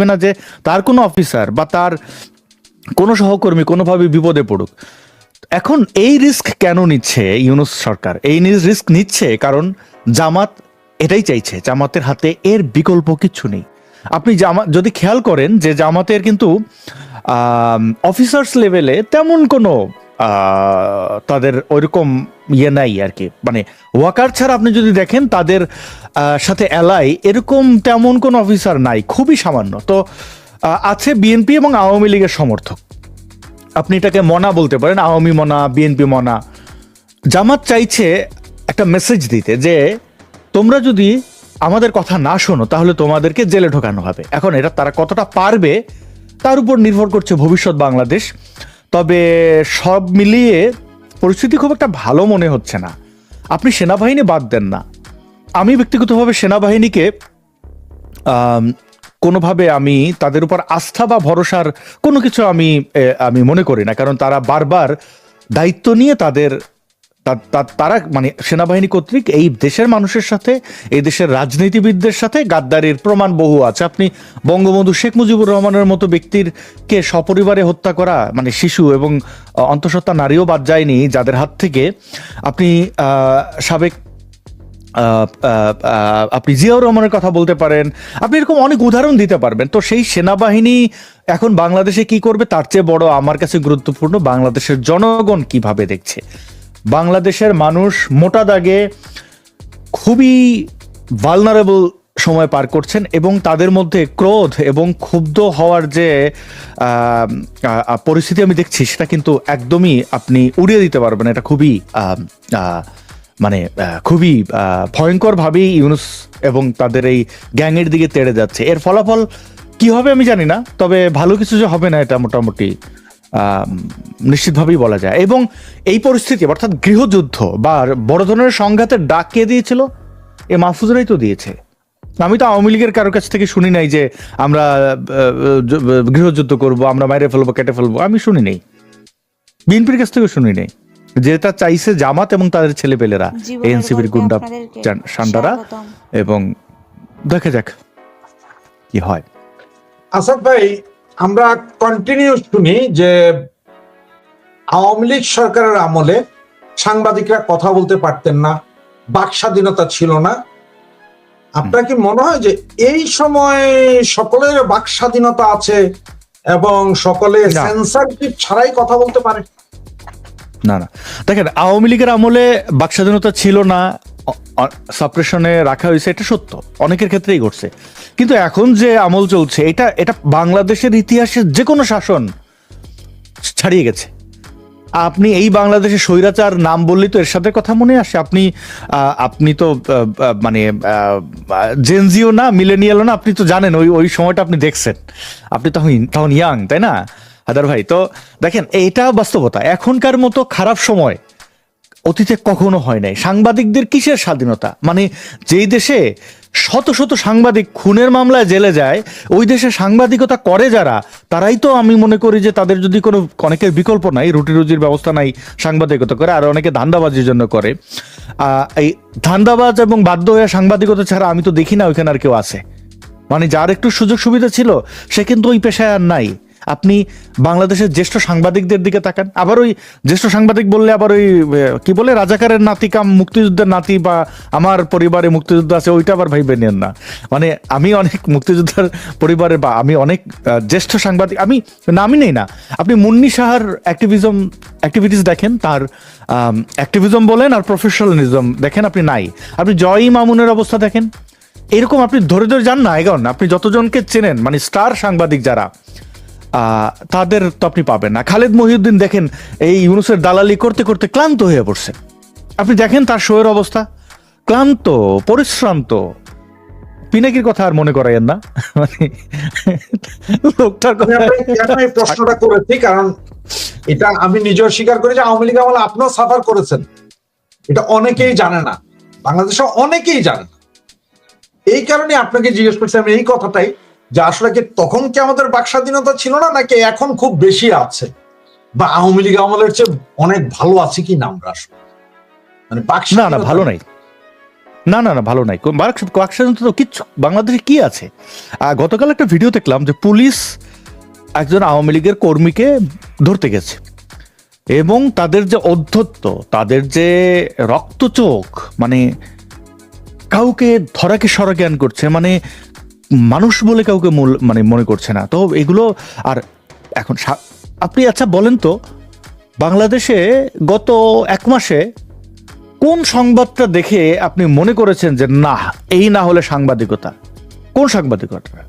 চাইবে না যে তার কোনো অফিসার বা তার কোনো সহকর্মী কোনোভাবে বিপদে পড়ুক। এখন এই রিস্ক কেন নিচ্ছে ইউনুস সরকার? এই রিস্ক নিচ্ছে কারণ জামাত এটাই চাইছে, জামাতের হাতে এর বিকল্প কিচ্ছু নেই। আপনি জামা যদি খেয়াল করেন যে জামাতের কিন্তু অফিসার্স লেভেলে তেমন কোনো তাদের ওইরকম ইয়ে নাই আর কি। মানে ওয়াকার ছাড়া আপনি যদি দেখেন, তাদের সাথে এলাই এরকম তেমন কোনো অফিসার নাই, খুবই সামান্য। তো আছে বিএনপি এবং আওয়ামী লীগের সমর্থক। আপনি এটাকে মনা বলতে পারেন, আওয়ামী মনা বিএনপি মনা। জামাত চাইছে একটা মেসেজ দিতে যে, তোমরা যদি আমাদের কথা না শোনো, তাহলে তোমাদেরকে জেলে ঢোকানো হবে। এখন এটা তারা কতটা পারবে, তার উপর নির্ভর করছে ভবিষ্যৎ বাংলাদেশ। তবে সব মিলিয়ে পরিস্থিতি খুব একটা ভালো মনে হচ্ছে না। আপনি সেনাবাহিনী বাদ দেন না। আমি ব্যক্তিগতভাবে সেনাবাহিনীকে কোনোভাবে আমি তাদের উপর আস্থা বা ভরসার কোনো কিছু আমি আমি মনে করি না। কারণ তারা বারবার দায়িত্ব নিয়ে তাদের তারা মানে সেনাবাহিনী কর্তৃক এই দেশের মানুষের সাথে, এই দেশের রাজনীতিবিদদের সাথে গাদ্দারির প্রমাণ বহু আছে। আপনি বঙ্গবন্ধু শেখ মুজিবুর রহমানের মতো ব্যক্তির কে সপরিবারে হত্যা করা মানে শিশু এবং অন্তঃসত্ত্বা নারীও বাদ যায়নি যাদের হাত থেকে, আপনি সাবেক আপনি জিয়াউর রহমানের কথা বলতে পারেন, আপনি এরকম অনেক উদাহরণ দিতে পারবেন। তো সেই সেনাবাহিনী এখন বাংলাদেশে কি করবে, তার চেয়ে বড় আমার কাছে গুরুত্বপূর্ণ বাংলাদেশের জনগণ কীভাবে দেখছে। বাংলাদেশের মানুষ মোটা দাগে খুবই ভালনারেবল সময় পার করছেন এবং তাদের মধ্যে ক্রোধ এবং ক্ষুব্ধ হওয়ার যে পরিস্থিতি আমি দেখছি, সেটা কিন্তু একদমই আপনি উড়িয়ে দিতে পারবেন। এটা খুবই মানে খুবই ভয়ঙ্কর ভাবেই ইউনুস এবং তাদের এই গ্যাংয়ের দিকে তেড়ে যাচ্ছে। এর ফলাফল কি হবে আমি জানি না, তবে ভালো কিছু যে হবে না এটা মোটামুটি। নিশ্চিতভাবেই বলা যায়। এবং এই পরিস্থিতি অর্থাৎ গৃহযুদ্ধ বা বড় ধরনের সংঘাতের ডাক কে দিয়েছিল? এ মাহফুজরাই তো দিয়েছে। আমি তো আওয়ামী লীগের কারও কাছ থেকে শুনি নাই যে আমরা গৃহযুদ্ধ করব আমরা মাইরে ফেলব কেটে ফেলব। আমি শুনি নেই। বিএনপির কাছ থেকে শুনি নেই। যেটা চাইছে জামাত এবং তাদের ছেলেপেলেরা এনসিপির গুন্ডা সান্ডারা। এবং দেখা যাক কি হয়। আসাদ ভাই আমরা কন্টিনিউ শুনি যে আওয়ামী লীগ সরকারের আমলে সাংবাদিকরা কথা বলতে পারতেন না বাক স্বাধীনতা ছিল না। আপনার কি মনে হয় যে এই সময় সকলের বাক স্বাধীনতা আছে এবং সকলে সেন্সারশিপ ছাড়াই কথা বলতে পারে? না না। দেখেন আওয়ামী লীগের আমলে বাক স্বাধীনতা ছিল না সাপ্রেশনে রাখা হয়েছে, এটা সত্য। অনেকের ক্ষেত্রেই ঘটছে। কিন্তু এখন যে আমল চলছে, এটা এটা বাংলাদেশের ইতিহাসে যে কোনো শাসন ছাড়িয়ে গেছে। আপনি এই বাংলাদেশে স্বৈরাচার নাম বললেই তো এর সাথে কথা মনে আসে। আপনি আপনি তো মানে জেনজিও না মিলেনিয়ালও না, আপনি তো জানেন, ওই ওই সময়টা আপনি দেখছেন। আপনি তখন তখন ইয়াং তাই না? হাদার ভাই, তো দেখেন এইটা বাস্তবতা। এখনকার মতো খারাপ সময় অতীতে কখনো হয় নাই। সাংবাদিকদের কিসের স্বাধীনতা? মানে যেই দেশে শত শত সাংবাদিক খুনের মামলায় জেলে যায়, ওই দেশে সাংবাদিকতা করে যারা, তারাই তো আমি মনে করি যে তাদের যদি কোনো, অনেকের বিকল্প নাই, রুটি রুজির ব্যবস্থা নাই সাংবাদিকতা করে, আর অনেকে ধান্দাবাজির জন্য করে। এই ধান্দাবাজ এবং বাধ্য হয়ে সাংবাদিকতা ছাড়া আমি তো দেখি না ওইখানে আর কেউ আছে। মানে যার একটু সুযোগ সুবিধা ছিল, সে কিন্তু ওই পেশায় আর নাই। আপনি বাংলাদেশের জ্যেষ্ঠ সাংবাদিকদের দিকে তাকান। আবার ওই জ্যেষ্ঠ সাংবাদিক বললে আবার ওই কি বলে, রাজাকারের নাতি কাম, মুক্তিযুদ্ধের নাতি বা আমার পরিবারে মুক্তিযুদ্ধ আছে, ওইটা আবার ভাইবে নেন না। মানে আমি অনেক মুক্তিযোদ্ধার পরিবারে বা আমি অনেক জ্যেষ্ঠ সাংবাদিক, আমি নামই নেই না। আপনি মুন্নি সাহার অ্যাক্টিভিজম অ্যাক্টিভিটিস দেখেন, তার অ্যাক্টিভিজম বলেন আর প্রফেশনালিজম দেখেন আপনি নাই। আপনি জয় মামুনের অবস্থা দেখেন। এরকম আপনি ধরে ধরে যান না, এগন। আপনি যতজনকে চেনেন মানে স্টার সাংবাদিক যারা তাদের তো আপনি পাবেন না। খালেদ মহিউদ্দিন দেখেন, এই ইউনুসের দালালি করতে করতে ক্লান্ত হয়ে পড়ছে। আপনি দেখেন তার শোয়ের অবস্থা। ক্লান্ত, পরিশ্রান্ত। পিনাকির কথা আর মনে করাইয়েন না। মানে প্রশ্নটা করেছি, কারণ এটা আমি নিজেও স্বীকার করি যে আওয়ামী লীগ আমলে আপনিও সাফার করেছেন। এটা অনেকেই জানে না। বাংলাদেশে অনেকেই জানে এই কারণে আপনাকে জিজ্ঞেস করছি, আমি এই কথাটাই যে আসলে কি তখন কি আমাদের বাক স্বাধীনতা ছিল না নাকি এখন খুব বেশি আছে? বা আওয়ামী লীগ আমলের চেয়ে অনেক ভালো আছে কি না আমরা আসলে? মানে বাক না না ভালো নাই। না না না ভালো নাই। কোয়াকশন তো কিচ্ছু বাংলাদেশে কি আছে? গতকাল একটা ভিডিও দেখলাম যে পুলিশ একজন আওয়ামী লীগের কর্মীকে ধরতে গেছে। এবং তাদের যে অধ্যত্ত তাদের যে রক্তচোখ মানে কাউকে ধরাকে সরা জ্ঞান করছে মানে মানুষ বলে কাউকে মূল মানে মনে করছে না। তো এগুলো আর এখন আপনি আচ্ছা বলেন তো, বাংলাদেশে গত এক মাসে কোন সংবাদটা দেখে আপনি মনে করেছেন যে না, এই না হলে সাংবাদিকতা? কোন সাংবাদিকতা?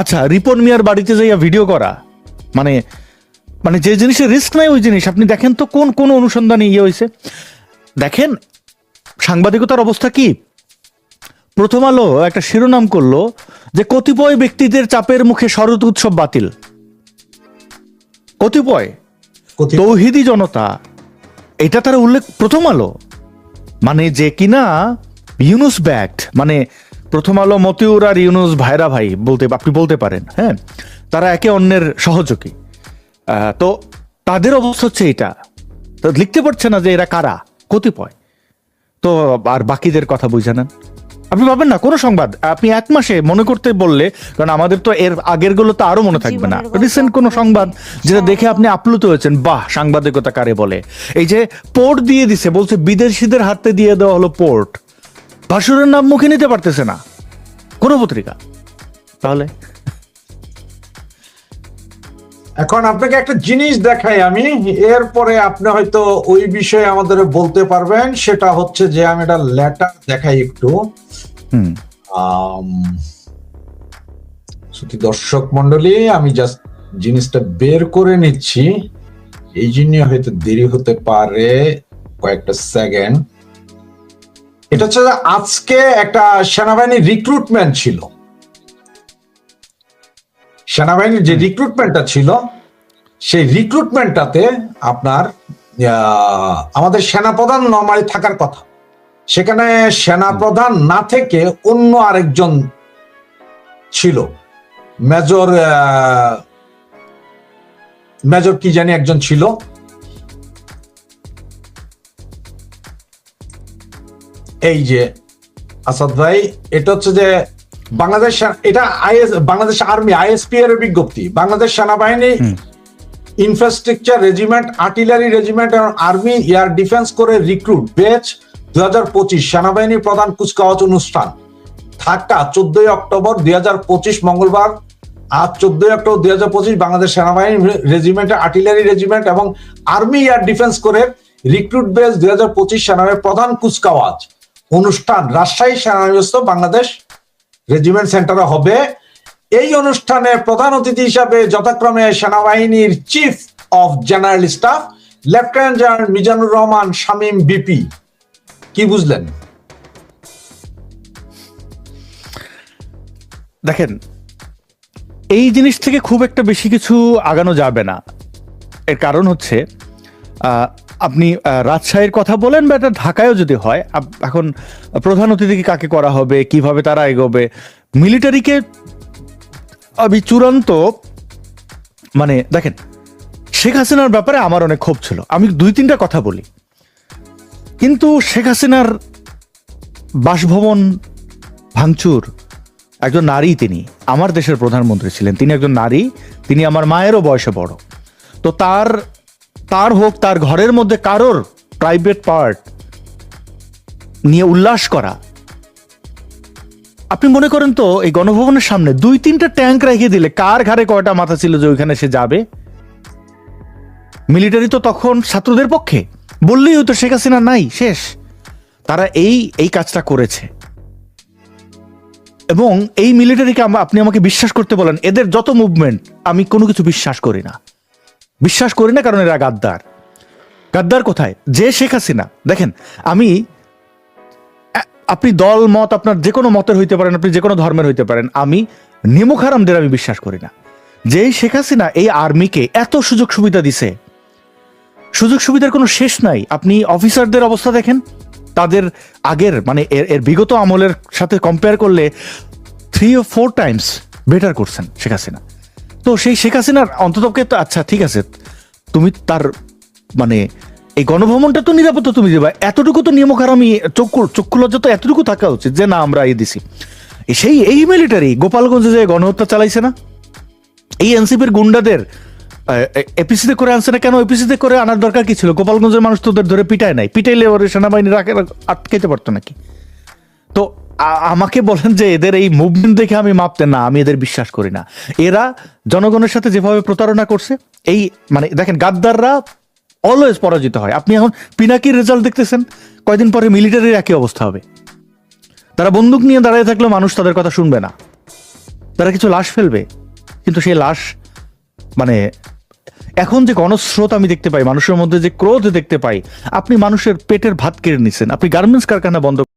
আচ্ছা রিপন মিয়ার বাড়িতে যাইয়া ভিডিও করা মানে মানে যে জিনিসের রিস্ক নাই ওই জিনিস। আপনি দেখেন তো কোন কোন অনুসন্ধানে ইয়ে হয়েছে দেখেন, সাংবাদিকতার অবস্থা কি? প্রথম আলো একটা শিরোনাম করল যে কতিপয় ব্যক্তিদের চাপের মুখে শরৎ উৎসব বাতিল। কতিপয়। তৌহিদি জনতা। এটা তারা উল্লেখ প্রথম আলো। মানে যে কিনা ইউনুস ব্যাক্ট মানে প্রথম আলো মতিউর আর ইউনুস ভাইরা ভাই বলতে আপনি বলতে পারেন হ্যাঁ? তারা একে অন্যের সহযোগী। আহ, তো তাদের অবস্থা হচ্ছে এটা। তো লিখতে পারছে না যে এরা কারা কতিপয়। তো আর বাকিদের কথা বুঝে নেন। আপনি পাবেন না কোনো সংবাদ। আপনি এক মাসে মনে করতে বললে কারণ আমাদের তো এর আগেরগুলো তো আরও মনে থাকবে না। রিসেন্ট কোনো সংবাদ যেটা দেখে আপনি আপ্লুত হয়েছেন বাহ সাংবাদিকতা কারে বলে। এই যে পোর্ট দিয়ে দিছে বলছে বিদেশিদের হাতে দিয়ে দেওয়া হলো পোর্ট। ভাসুরের নাম মুখে নিতে পারতেছে না। কোনো পত্রিকা। তাহলে? এখন আপনাকে একটা জিনিস দেখাই আমি। এরপরে আপনি হয়তো ওই বিষয়ে আমাদের বলতে পারবেন। সেটা হচ্ছে যে আমি একটা লেটার দেখাই একটু। শ্রোতি দর্শক মন্ডলী আমি জাস্ট জিনিসটা বের করে নিচ্ছি। এই জন্য হয়তো দেরি হতে পারে কয়েকটা সেকেন্ড এটা হচ্ছে আজকে একটা সেনাবাহিনী রিক্রুটমেন্ট ছিল। সেনাবাহিনীর যে রিক্রুটমেন্টটা ছিল, সেই রিক্রুটমেন্টটাতে আপনার আমাদের সেনাপ্রধান নর্মালি থাকার কথা। সেখানে সেনাপ্রধান না থেকে অন্য আরেকজন ছিল। মেজর মেজর কি জানি একজন ছিল। এই যে, আসাদ ভাই, এটা হচ্ছে যে বাংলাদেশ এটা আইএস বাংলাদেশ আর্মি আইএসপি এর বিজ্ঞপ্তি। বাংলাদেশ সেনাবাহিনী ইনফ্রাস্ট্রাকচার রেজিমেন্ট আর্টিলারি রেজিমেন্ট এবং আর্মি এয়ার ডিফেন্স করে রিক্রুট বেচ দুই হাজার পঁচিশ সেনাবাহিনীর প্রধান কুচকাওয়াজ অনুষ্ঠান। ঢাকা চোদ্দই অক্টোবর দুই হাজার পঁচিশ মঙ্গলবার। আজ চোদ্দই অক্টোবর দুই হাজার পঁচিশ বাংলাদেশ সেনাবাহিনী রেজিমেন্টের আর্টিলারি রেজিমেন্ট এবং আর্মি এয়ার ডিফেন্স করে রিক্রুট বেস দুই হাজার পঁচিশ সেনাবাহিনীর প্রধান কুচকাওয়াজ। অনুষ্ঠান রাজশাহী সেনানিবাস্ত বাংলাদেশ রেজিমেন্ট সেন্টারে হবে। এই অনুষ্ঠানে প্রধান অতিথি হিসাবে যথাক্রমে সেনাবাহিনীর chief of general staff lieutenant general Mizanur Rahman Shamim BP কি বুঝলেন? দেখেন, এই জিনিস থেকে খুব একটা বেশি কিছু আগানো যাবে না। এর কারণ হচ্ছে আপনি রাজশাহীর কথা বলেন বা এটা ঢাকায়ও যদি হয় এখন প্রধান অতিথিকে কাকে করা হবে, কীভাবে তারা এগোবে? মিলিটারিকে আমি চূড়ান্ত মানে দেখেন, শেখ হাসিনার ব্যাপারে আমার অনেক ক্ষোভ ছিল। আমি দুই তিনটা কথা বলি। কিন্তু শেখ হাসিনার বাসভবন ভাঙচুর, একজন নারী তিনি, আমার দেশের প্রধানমন্ত্রী ছিলেন। তিনি একজন নারী, তিনি আমার মায়েরও বয়সে বড়। তো তার তার হোক, তার ঘরের মধ্যে কারোর প্রাইভেট পার্ট নিয়ে উল্লাস করা। আপনি মনে করেন তো, এই গণভবনের সামনে দুই তিনটা ট্যাঙ্ক রেখে দিলে কার ঘাড়ে কয়টা মাথা ছিল যে ওইখানে সে যাবে? মিলিটারি তো তখন ছাত্রদের পক্ষে। বললেই হয়তো শেখ হাসিনা নাই, শেষ। তারা এই এই কাজটা করেছে। এবং এই মিলিটারিকে আপনি আমাকে বিশ্বাস করতে বলেন, এদের যত মুভমেন্ট আমি কোনো কিছু বিশ্বাস করি না। বিশ্বাস করি না কারণ এরা গাদ্দার। গাদ্দার কোথায়? যে শেখ হাসিনা। দেখেন, আমি আপনি দল, মত, আপনার যে কোনো মতের হইতে পারেন, আপনি যে কোনো ধর্মের হইতে পারেন, আমি নিমুখারামদের আমি বিশ্বাস করি না। যেই শেখ হাসিনা এই আর্মিকে এত সুযোগ সুবিধা দিছে, সুযোগ সুবিধার কোনো শেষ নাই। আপনি অফিসারদের অবস্থা দেখেন, তাদের আগের মানে এর এর বিগত আমলের সাথে কম্পেয়ার করলে থ্রি ও ফোর টাইমস বেটার করছেন শেখ হাসিনা। তো সেই শেখ হাসিনার অন্ততকে তো আচ্ছা ঠিক আছে, তুমি তার মানে এই গণভবনটা তো নিরাপত্তা তুমি দেবা, এতটুকু তো নিয়মকার আমি চক্ষু চক্ষু লজ্জা তো এতটুকু থাকা উচিত যে না, আমরা এই দিছি। সেই, এই মিলিটারি গোপালগঞ্জে যে গণহত্যা চালাইছে না? এই এনসিপির গুন্ডাদের এপিসিতে করে আনছে না কেন? এপিসিতে করে আনার দরকার কি ছিল? গোপালগঞ্জের মানুষ তোদের ধরে পিটায় নাই। পিটাইলে ওর সেনাবাহিনী রাখে আটকাইতে পারতো নাকি? আমাকে বলেন যে এদের এই মুভমেন্ট দেখে আমি মাপতে না, আমি এদের বিশ্বাস করি না। এরা জনগণের সাথে যেভাবে প্রতারণা করছে, এই মানে দেখেন গাদ্দাররা অলওয়েজ পরাজিত হয়। আপনি এখন পিনাকির রেজাল্ট দেখতেছেন, কয়দিন পরে মিলিটারির একই অবস্থা হবে। তারা বন্দুক নিয়ে দাঁড়িয়ে থাকলে মানুষ তাদের কথা শুনবে না। তারা কিছু লাশ ফেলবে, কিন্তু সেই লাশ মানে এখন যে গণস্রোত আমি দেখতে পাই, মানুষের মধ্যে যে ক্রোধ দেখতে পাই, আপনি মানুষের পেটের ভাত কেড়ে নিছেন, আপনি গার্মেন্টস কারখানা বন্ধ